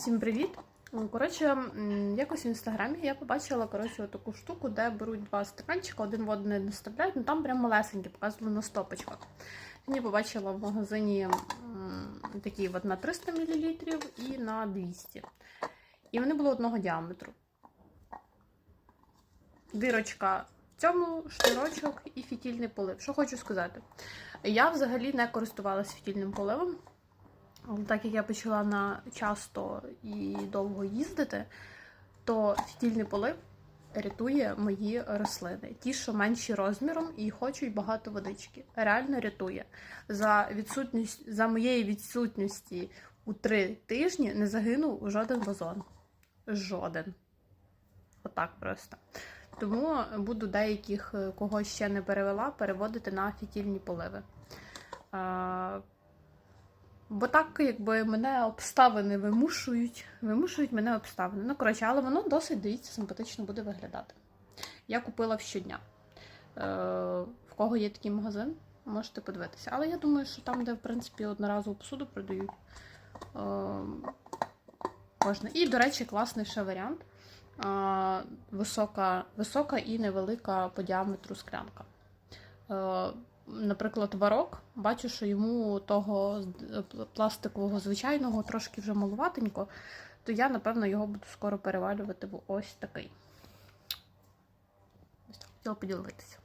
Всім привіт! Ну, Коротше, якось в інстаграмі я побачила коротше, таку штуку, де беруть два стаканчика, один в один доставляють, ну там прям малесенькі, показували на стопочках. Я побачила в магазині такі от на 300 мл і на 200. І вони були одного діаметру. Дирочка в цьому, шнурочок і фітільний полив. Що хочу сказати. Я взагалі не користувалася фітільним поливом. Але Так як я почала на часто і довго їздити, то фітільний полив рятує мої рослини. Ті, що менші розміром і хочуть багато водички. Реально рятує. За відсутність за моєї відсутності у три тижні не загинув жоден вазон. Жоден. Отак просто. Тому буду деяких, кого ще не перевела, переводити на фітільні поливи. Бо так, якби мене обставини вимушують, вимушують мене обставини. Ну, коротше, але воно досить, дивіться, симпатично буде виглядати. Я купила щодня. Е, в кого є такий магазин, можете подивитися. Але я думаю, що там, де, в принципі, одноразову посуду продають, е, можна. І, до речі, класний ще варіант. Е, висока, висока і невелика по діаметру склянка. Е, наприклад, варок, бачу, що йому того е, пластикового звичайного трошки вже малуватенько, то я, напевно, його буду скоро перевалювати в ось такий. Ось так, хотіла поділитися.